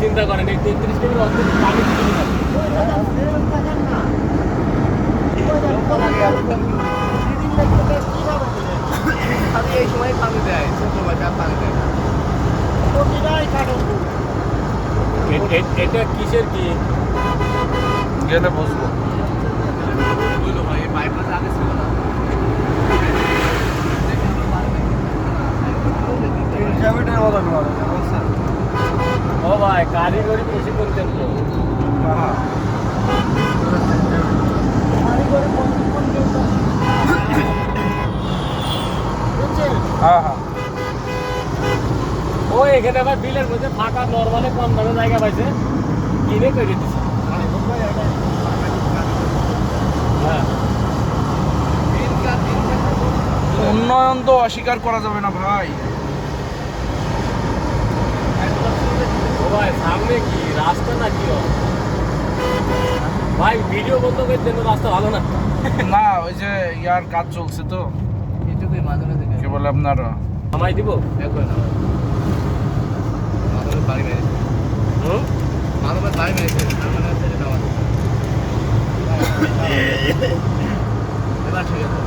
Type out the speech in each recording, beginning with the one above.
চিন্তা করেন এই তেত্রিশ কেজির অর্ধেক পানি খালি এই সময় পানি দেয় ছোট বাচ্চা পানি দেয় এটা কিসের কি গেলে বসবো পাইপটা আগে ছিল না ও ভাই কারিগরি প্রশিক্ষণ কেন্দ্র। হ্যাঁ হ্যাঁ। ও এখানে আবার বিলের মধ্যে ফাঁকা নর্মালে কম দামে জায়গা পাইছে। কিনে করে দিচ্ছে হ্যাঁ। উন্নয়ন তো অস্বীকার করা যাবে না ভাই। ভাই সামনে কি? রাস্তা না কি ভাই ভিডিও বন্ধ করে দেন রাস্তা ভালো না। না ওই যে ইয়ার কাজ চলছে তো। এইটুকুই মাঝে মাঝে কি বলে আপনার আমায় দিব? একবার না। মাধবের বাড়ি মেরেছে হুম? মাধবের বাড়ি মেরেছে মানে এবার ঠিক আছে।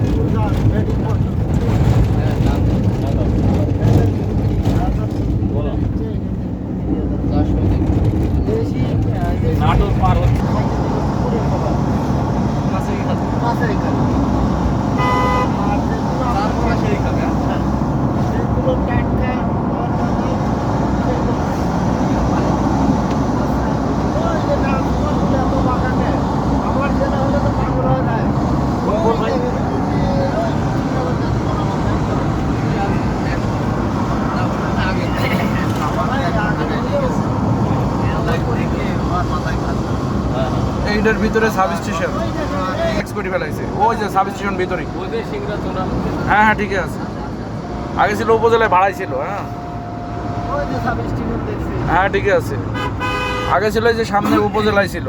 হ্যাঁ? হ্যাঁ দাম এইটার ভিতরে সাব স্টেশন এক্স করে ফেলাইছে। ওই যে সাব স্টেশন ভিতরে হ্যাঁ হ্যাঁ ঠিক আছে। আগে ছিল উপজেলায় ভাড়াই ছিল হ্যাঁ। হ্যাঁ ঠিক আছে। আগে ছিল যে সামনে উপজেলায় ছিল।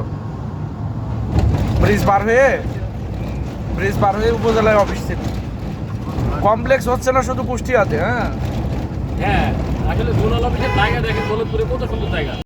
ব্রিজ পার হয়ে ব্রিজ পার হয়ে উপজেলায় অফিস ছিল। কমপ্লেক্স হচ্ছে না শুধু কুষ্টিয়াতে হ্যাঁ। হ্যাঁ আসলে জোনাল অফিসের জায়গা দেখে দৌলতপুরে কত সুন্দর